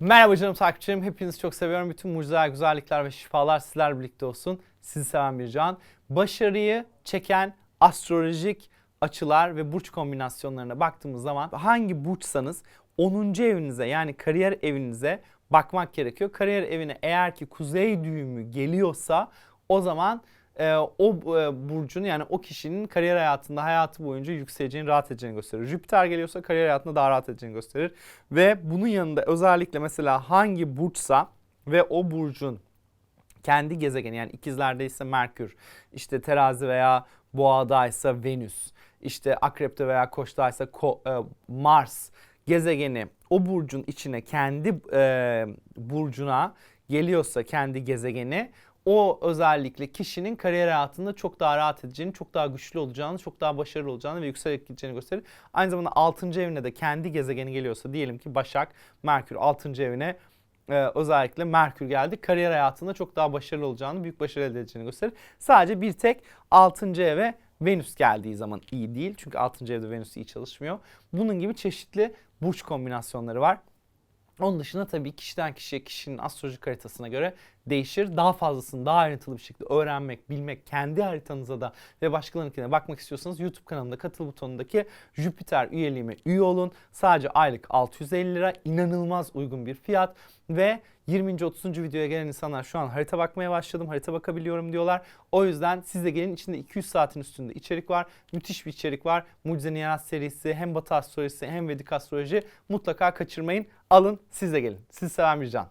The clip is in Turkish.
Merhaba canım takipçilerim. Hepinizi çok seviyorum. Bütün mucizeler, güzellikler ve şifalar sizler birlikte olsun. Sizi seven bir can. Başarıyı çeken astrolojik açılar ve burç kombinasyonlarına baktığımız zaman hangi burçsanız 10. evinize yani kariyer evinize bakmak gerekiyor. Kariyer evine eğer ki kuzey düğümü geliyorsa o zaman e, o e, burcun yani o kişinin kariyer hayatında hayatı boyunca yükseleceğini, rahat edeceğini gösterir. Jüpiter geliyorsa kariyer hayatında daha rahat edeceğini gösterir. Ve bunun yanında özellikle mesela hangi burçsa ve o burcun kendi gezegeni yani ikizlerdeyse Merkür, işte terazi veya boğadaysa Venüs, işte akrepte veya koçtaysa Ko- e, Mars gezegeni o burcun içine kendi e, burcuna geliyorsa kendi gezegeni o özellikle kişinin kariyer hayatında çok daha rahat edeceğini, çok daha güçlü olacağını, çok daha başarılı olacağını ve yükselerek gideceğini gösterir. Aynı zamanda 6. evine de kendi gezegeni geliyorsa diyelim ki Başak, Merkür 6. evine e, özellikle Merkür geldi. Kariyer hayatında çok daha başarılı olacağını, büyük başarı elde edeceğini gösterir. Sadece bir tek 6. eve Venüs geldiği zaman iyi değil. Çünkü 6. evde Venüs iyi çalışmıyor. Bunun gibi çeşitli burç kombinasyonları var. Onun dışında tabii kişiden kişiye kişinin astrolojik haritasına göre değişir. Daha fazlasını daha ayrıntılı bir şekilde öğrenmek, bilmek, kendi haritanıza da ve başkalarınınkine bakmak istiyorsanız YouTube kanalımda katıl butonundaki Jüpiter üyeliğime üye olun. Sadece aylık 650 lira inanılmaz uygun bir fiyat ve 20. 30. videoya gelen insanlar şu an harita bakmaya başladım, harita bakabiliyorum diyorlar. O yüzden siz de gelin içinde 200 saatin üstünde içerik var. Müthiş bir içerik var. Mucize Niyaz serisi hem Batı astrolojisi hem Vedik astroloji mutlaka kaçırmayın. Alın siz de gelin. Sizi seven bir can.